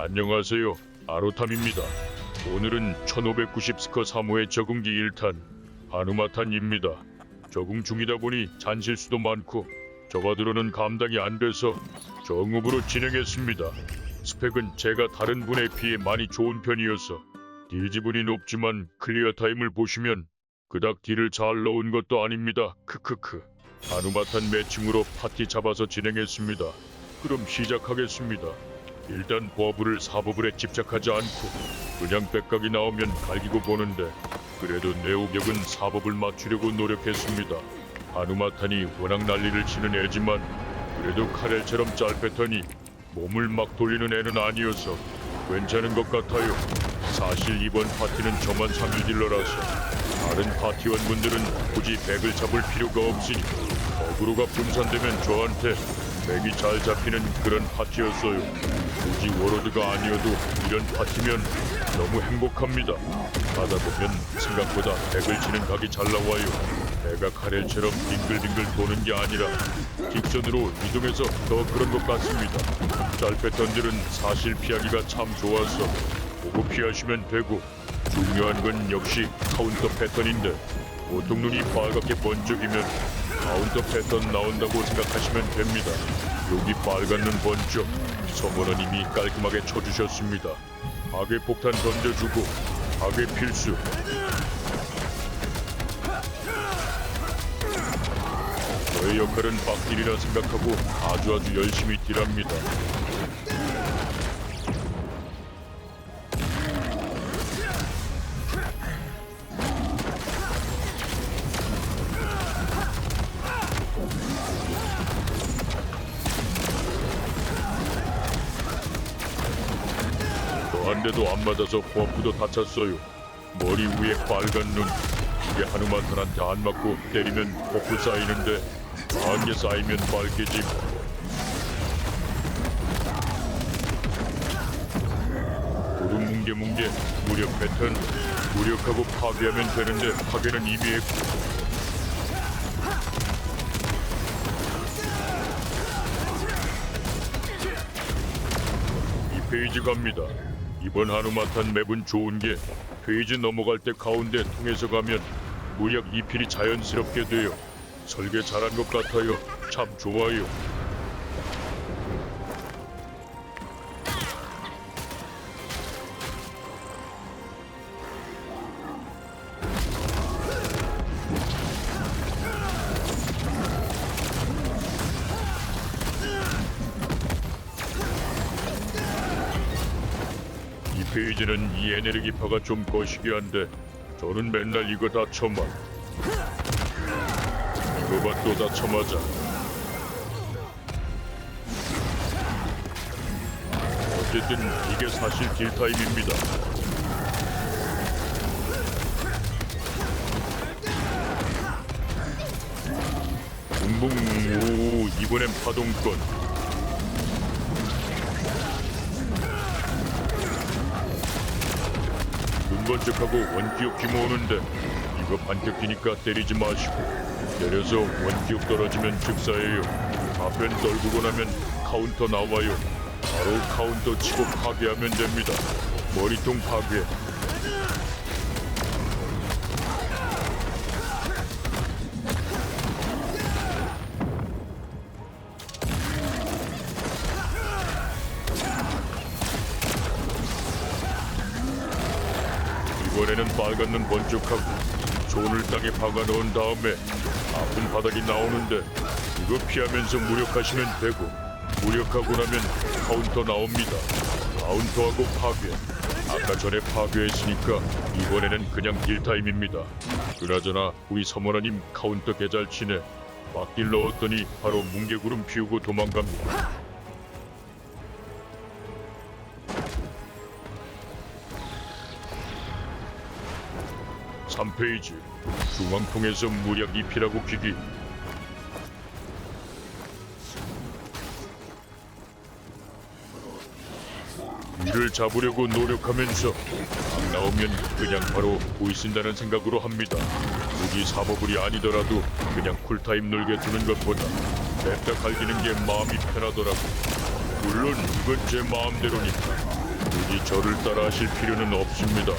안녕하세요. 아로탐입니다. 오늘은 1590 스커 3호의 적응기 1탄 하누마탄입니다. 적응 중이다 보니 잔실수도 많고 저가들어는 감당이 안 돼서 정읍으로 진행했습니다. 스펙은 제가 다른 분에 비해 많이 좋은 편이어서 딜 지분이 높지만 클리어 타임을 보시면 그닥 딜을 잘 넣은 것도 아닙니다. 크크크. 하누마탄 매칭으로 파티 잡아서 진행했습니다. 그럼 시작하겠습니다. 일단 버블을 사버블에 집착하지 않고 그냥 백각이 나오면 갈기고 보는데 그래도 네오벽은 사법을 맞추려고 노력했습니다. 하누마탄이 워낙 난리를 치는 애지만 그래도 카렐처럼 짤 패턴이 몸을 막 돌리는 애는 아니어서 괜찮은 것 같아요. 사실 이번 파티는 저만 3일 딜러라서 다른 파티원분들은 굳이 백을 잡을 필요가 없으니 어그로가 분산되면 저한테 백이 잘 잡히는 그런 파티였어요. 굳이 워로드가 아니어도 이런 파티면 너무 행복합니다. 가다 보면 생각보다 백을 치는 각이 잘 나와요. 배가 카렐처럼 빙글빙글 도는 게 아니라 직선으로 이동해서 더 그런 것 같습니다. 짤 패턴들은 사실 피하기가 참 좋아서 보고 피하시면 되고 중요한 건 역시 카운터 패턴인데 보통 눈이 빨갛게 번쩍이면 카운터 패턴 나온다고 생각하시면 됩니다. 여기 빨간 눈 번쩍 서머너님이 깔끔하게 쳐주셨습니다. 악의 폭탄 던져주고 악의 필수 저의 역할은 빡딜이라 생각하고 아주 아주 열심히 딜합니다. 한 대도 안 맞아서 버프도 다쳤어요. 머리 위에 빨간 눈. 이게 하누만탄한테 안 맞고 때리면 버프 쌓이는데 안개 쌓이면 빨개지고. 뭉게 뭉게 무력 패턴. 무력하고 파괴하면 되는데 파괴는 이미 했고. 이 페이지 갑니다. 이번 하누마탄 맵은 좋은 게 페이지 넘어갈 때 가운데 통해서 가면 무력 이필이 자연스럽게 돼요. 설계 잘한 것 같아요. 참 좋아요. 이 페이지는 이 에네르기파가 좀 거시기 한데 저는 맨날 이거 다 쳐만. 이거 봐 또 다 쳐맞아 어쨌든 이게 사실 딜타임입니다. 붕붕 오 이번엔 파동권 눈 번쩍하고 원기옥 기모으는데 이거 반격 기니까 때리지 마시고 때려서 원기옥 떨어지면 즉사예요. 앞엔 떨구고 나면 카운터 나와요. 바로 카운터 치고 파괴하면 됩니다. 머리통 파괴 이번에는 빨간 눈 번쩍하고 손을 땅에 박아 넣은 다음에 아픈 바닥이 나오는데 이거 피하면서 무력하시면 되고 무력하고 나면 카운터 나옵니다. 카운터하고 파괴. 아까 전에 파괴했으니까 이번에는 그냥 딜타임입니다. 그나저나 우리 서머나님 카운터 개잘 치네. 막딜 넣었더니 바로 뭉게구름 피우고 도망갑니다. 3페이지 중앙통에서 무력 입히라고 기기 이를 잡으려고 노력하면서 안 나오면 그냥 바로 보이신다는 생각으로 합니다. 무기 사법을이 아니더라도 그냥 쿨타임 놀게 두는 것보다 냅다 갈기는 게 마음이 편하더라고. 물론 이건 제 마음대로니까. 굳이 저를 따라 하실 필요는 없습니다.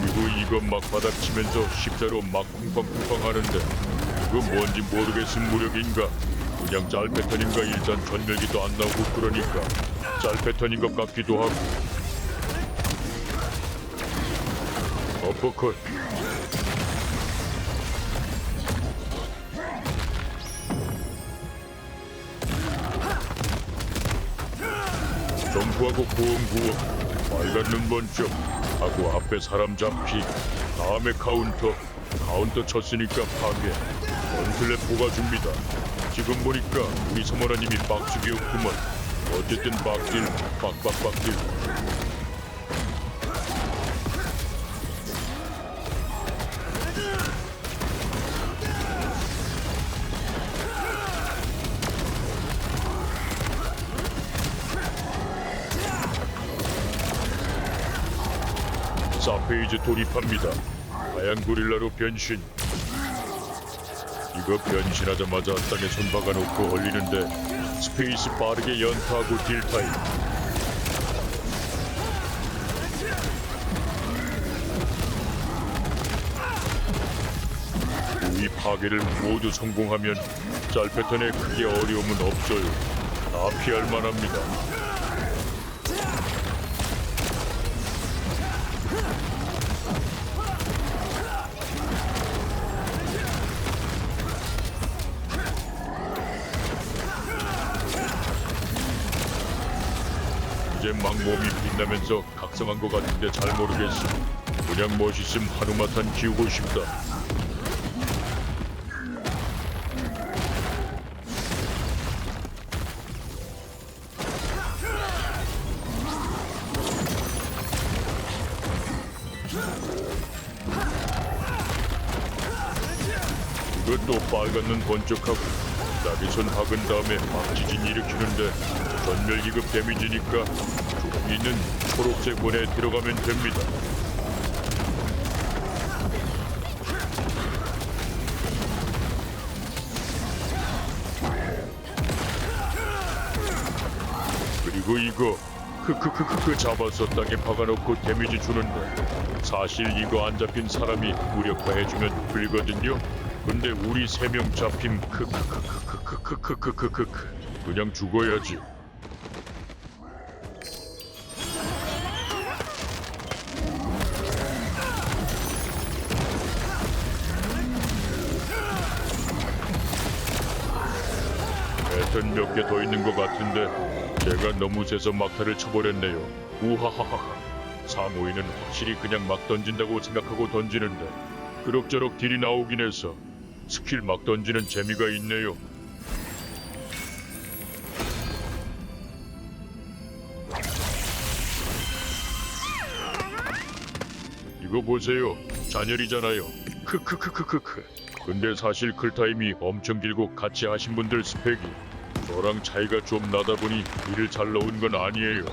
그리고 이거 막 바닥치면서 십자로 막 쿵쾅쿵쾅 하는데 이거 뭔지 모르겠은 무력인가? 그냥 짤 패턴인가? 일단 전멸기도 안 나오고 그러니까 짤 패턴인 것 같기도 하고. 어퍼컷. 점프하고 구원 구원 빨간 눈 번쩍 하고 앞에 사람 잡기 다음에 카운터. 카운터 쳤으니까 파괴. 원슬랩 뽑아줍니다. 지금 보니까 우리 서머라님이 빡치기였구먼. 어쨌든 빡딜 빡빡빡딜 사페이즈 돌입합니다. 하얀 고릴라로 변신. 이거 변신하자마자 땅에 손 박아 놓고 얼리는데 스페이스 빠르게 연타하고 딜타임. 이 파괴를 모두 성공하면 짤 패턴에 크게 어려움은 없어요. 다 피할 만합니다. 막 몸이 빛나면서 각성한 것 같은데 잘 모르겠어. 그냥 멋있음 하루마탄 키우고 싶다. 이것도 빨간 눈 번쩍하고 나비손 박은 다음에 막 지진 일으키는데 전멸 기급 데미지니까 조기는 초록색 원에 들어가면 됩니다. 그리고 이거 크크크크크 잡아서 땅에 박아놓고 데미지 주는데 사실 이거 안 잡힌 사람이 무력화해주면 풀리거든요. 근데 우리 세 명 잡힘 크크크크크크크크크크크 그냥 죽어야지. 몇 개 더 있는 것 같은데 제가 너무 세서 막타를 쳐버렸네요. 우하하하하. 사모이는 확실히 그냥 막 던진다고 생각하고 던지는데 그럭저럭 딜이 나오긴 해서 스킬 막 던지는 재미가 있네요. 이거 보세요. 잔열이잖아요. 크크크크크크. 근데 사실 클타임이 엄청 길고 같이 하신 분들 스펙이 저랑 차이가 좀 나다 보니 일을 잘 넣은 건 아니에요.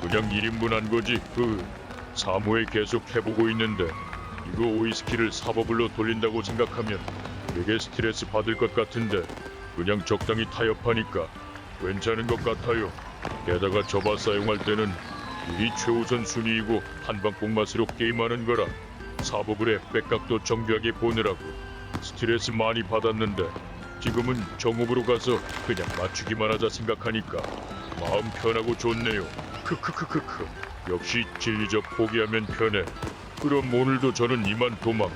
그냥 1인분 한 거지. 그 사무에 계속 해보고 있는데 이거 오이스키를 사버블로 돌린다고 생각하면 되게 스트레스 받을 것 같은데 그냥 적당히 타협하니까 괜찮은 것 같아요. 게다가 저바 사용할 때는 일이 최우선 순위이고 한방꼭 맛으로 게임하는 거라 사버블의 백각도 정교하게 보느라고 스트레스 많이 받았는데 지금은 정읍으로 가서 그냥 맞추기만 하자 생각하니까 마음 편하고 좋네요. 크크크크크. 역시 진리적 포기하면 편해. 그럼 오늘도 저는 이만 도망.